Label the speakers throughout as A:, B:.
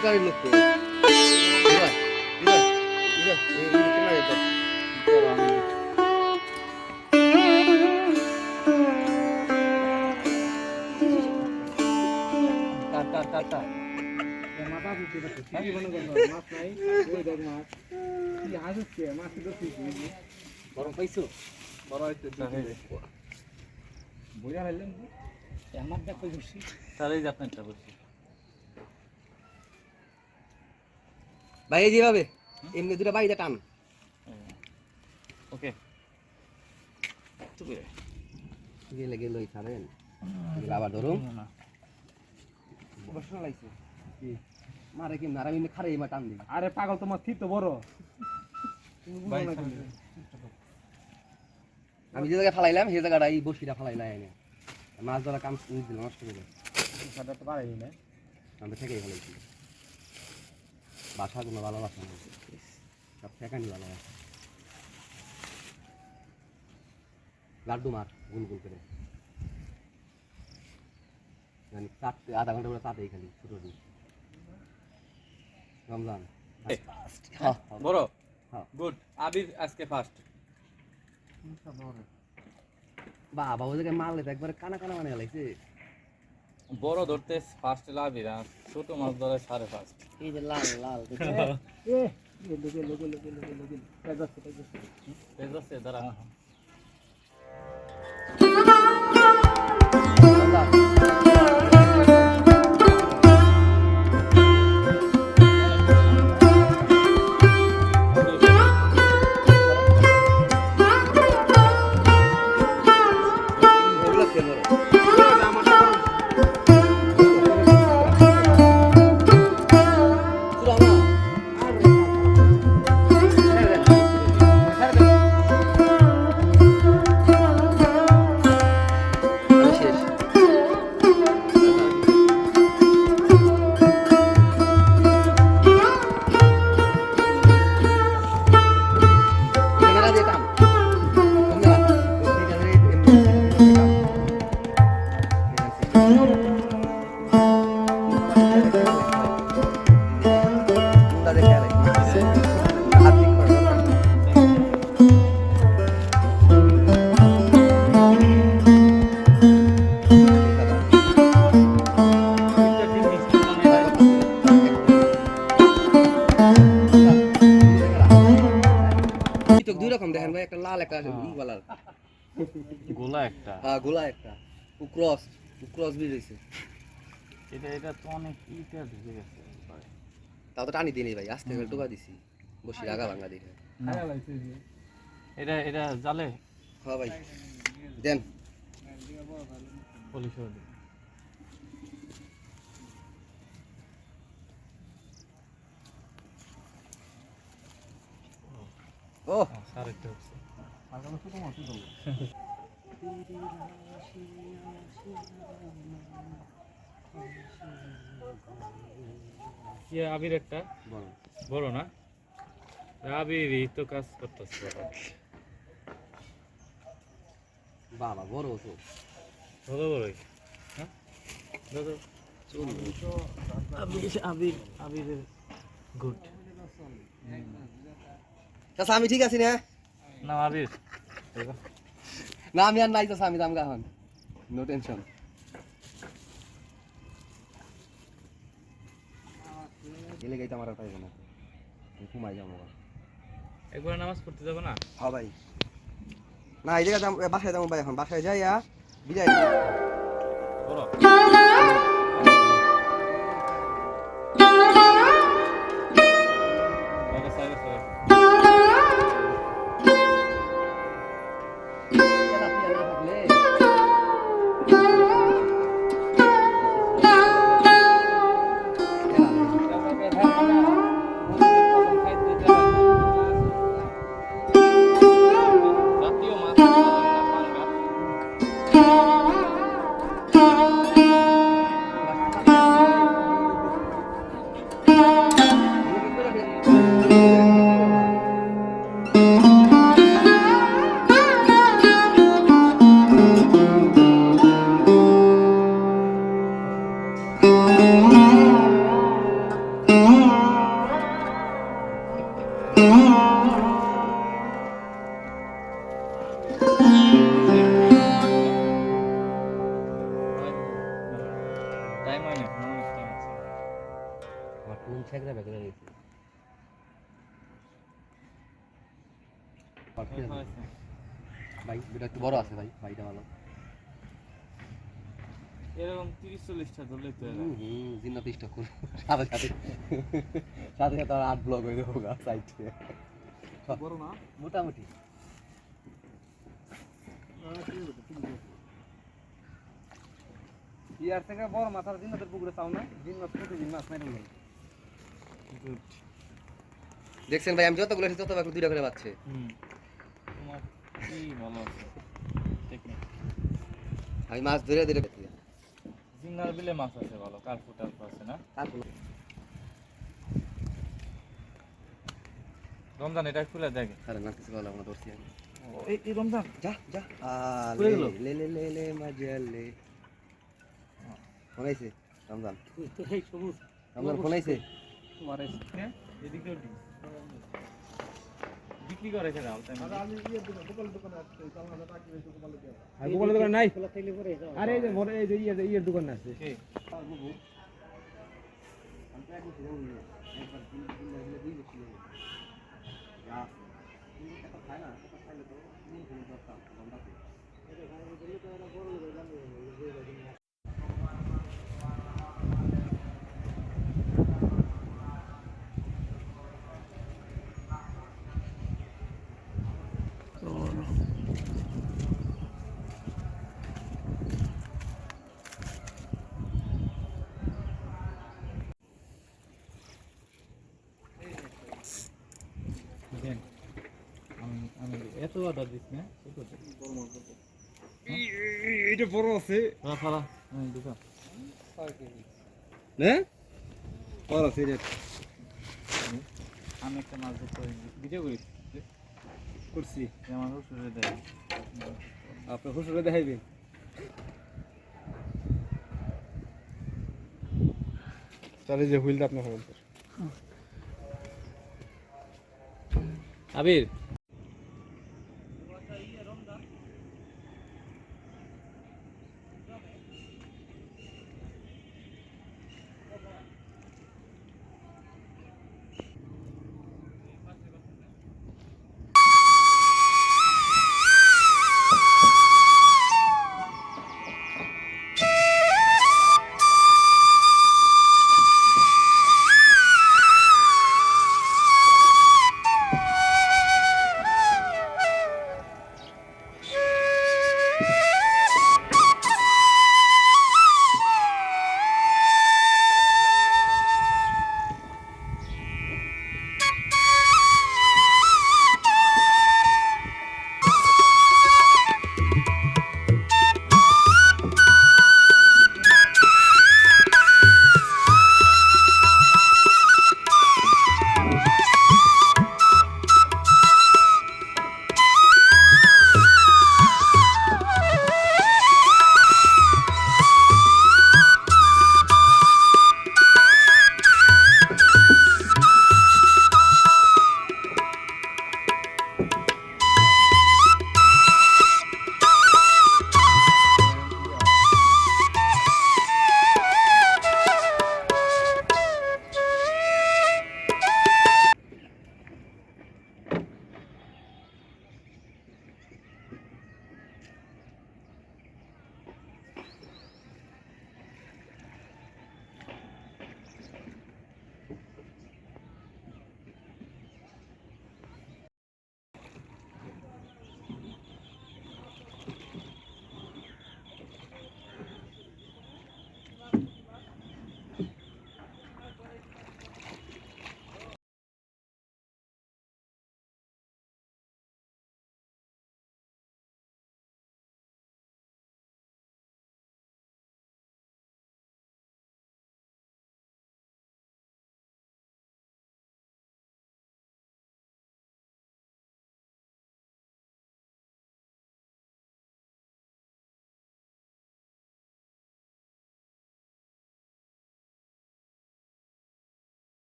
A: 시간을 놓고 이거 이거 이거 이거 끝나겠다
B: গরম পাইছো
A: বড় হইতে বুঝা হইলেন
B: আমার দেখো বেশি
C: তাহলে যে আপনারটা বলছি
B: ভাই এই যেভাবে এমনি দুটো বাড়িতে টান
C: ওকে
B: গেলে গেলে ওই ছাড়েন। আবার ধরুন। বসা লাগছে মারে কি মারা? এমনি খারে এমা টান দিই।
A: আরে পাগল তোমার ঠিক তো বড়। না?
B: আমি যে জায়গায় ফালাইলাম সেই জায়গাটা এই বসিটা ফালাইলাই এনে। মাছ ধরা কাম শুরু দিল নষ্ট করে
A: সাদা তো পারেনি না
B: আমি থেকেই ফেলাইছি বাসা কোনো ভালোবাসা নেই সব ঠেকানি ভালোবাসা লাড্ডু মার গুল গুল করে। মানে চারটে আধা ঘণ্টা করে চাটেই খালি ছোটো দিন। রমজান। হ্যাঁ, হ্যাঁ।
C: বড়।
B: হ্যাঁ।
C: গুড আবির আজকে ফার্স্ট
B: বাবা ওই মারলে তো একবারে কানা কানা মানে লাগছে।
C: বড় ধরতে ফার্স্ট আবির আর ছোট মাছ ধরে সাড়ে ফার্স্ট
B: এই যে লাল লাল
A: এ লোকে লোকে লোকে লোকে লোকে পেজাচ্ছে পেজাচ্ছে
C: তেজ আছে দাঁড়া। গোলা একটা।
B: হ্যাঁ গোলা একটা। ও ক্রস ও ক্রস বি রয়েছে
C: এটা এটা তো অনেক ইটা ঢুকে গেছে।
B: তাও তো টানি দিনি ভাই আস্তে করে টোকা দিছি। বসি আগা ভাঙা
A: যে
C: এটা এটা জালে?
B: হ্যাঁ ভাই। দেন।
C: পলিশ পুলিশ
B: ও
C: সাড়ে একটা আবির একটা?
B: বল।
C: বড় না। আবির এই তো কাজ করতেছে বাবা।
B: বড় তো।
C: বড় বড়ই হ্যাঁ? দাদা। আবির আবির আবিরের গুড
B: চাচা আমি ঠিক আছি না?
C: না আবির।
B: না আমি আর নাই চাচা আমি দাম গাহন নো টেনশন গেলে গাইতে আমার পাইব না। ঘুমাই যাব
C: একবার নামাজ পড়তে যাব না?
B: হ্যাঁ ভাই। না এই জায়গায় যাম- বাসায় যাব ভাই এখন। বাসায় যাইয়া বিদায়
C: বড়
B: ভাই এটা একটু বড় আছে ভাই ভাইটা ভালো।
C: এরকম তিরিশ চল্লিশটা ধরলে তো।
B: হুম জিন্নাত করব সাথে সাথে। সাথে সাথে আর আট ব্লক হয়ে গা সাইডে
A: বড় না?
B: মোটামুটি। ইয়ার থেকে বড় মাথার জিন্নাতের পুকুরে চাও না? জিন্নাত প্রতিদিন মাছ মেরে নেই। দেখছেন ভাই আমি যতগুলো এসেছি তত দুইটা করে পাচ্ছে
C: হুম। তোমার কি ভালো আছে টেকনিক
B: আমি মাছ ধরে ধরে
C: জিঙ্গার বিলে মাছ আছে ভালো কার্পু টার্পু আছে না?
B: তারপর
C: রমজান এটা খুলে দেখে।
B: আরে না কিছু না ধরছি আমি।
A: এই এই রমজান।
B: যা যা। লে লে লে লে লে মাজা লে ফোন আইছে রমজান রমজান ফোন আইছে
A: তোমার এই
C: হ্যাঁ এদিকেও দিস বিক্রি করে সেটা।
A: আমি ইয়ে দোকান দোকান দোকানে আসছি কালনা টাকি এই দোকানে গিয়ে আর গোপালের দোকান নাই আরে এই যে বড় এই যে ইয়ে ইয়ের দোকান আছে
C: কে? দেন। আমি আমি এত অর্ডার দিস না
A: এইটা বড় আছে।
C: ফালা ফালা। আমি দুটো।
A: না? বড় আছে
C: আমি একটা মাছ ধরতে ভিডিও করিস?
A: করছি।
C: আমার শ্বশুরে দেয়।
A: আপনার শ্বশুরে দেখাইবেন তাহলে যে হুইলটা আপনার হবে।
C: আবির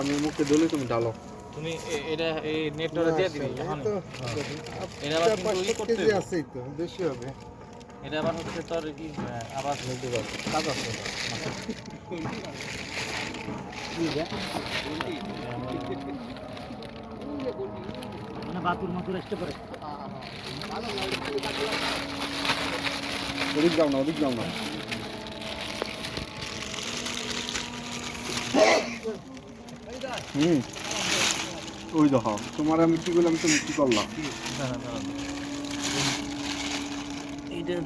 D: আমি মুখে দলে তুমি ডালো
C: তুমি এটা এই নেটটা দিয়ে দিবি এখন এটা আবার কিন্তু ই করতে।
D: আছেই তো বেশি হবে
C: এটা আবার হচ্ছে তোর কি আবার কাজ আছে
D: ওদিক যাও না ওদিক যাও না। হুম ওই দেখো তোমার আমি কি বললাম তুমি কি করলাম।
C: এইটা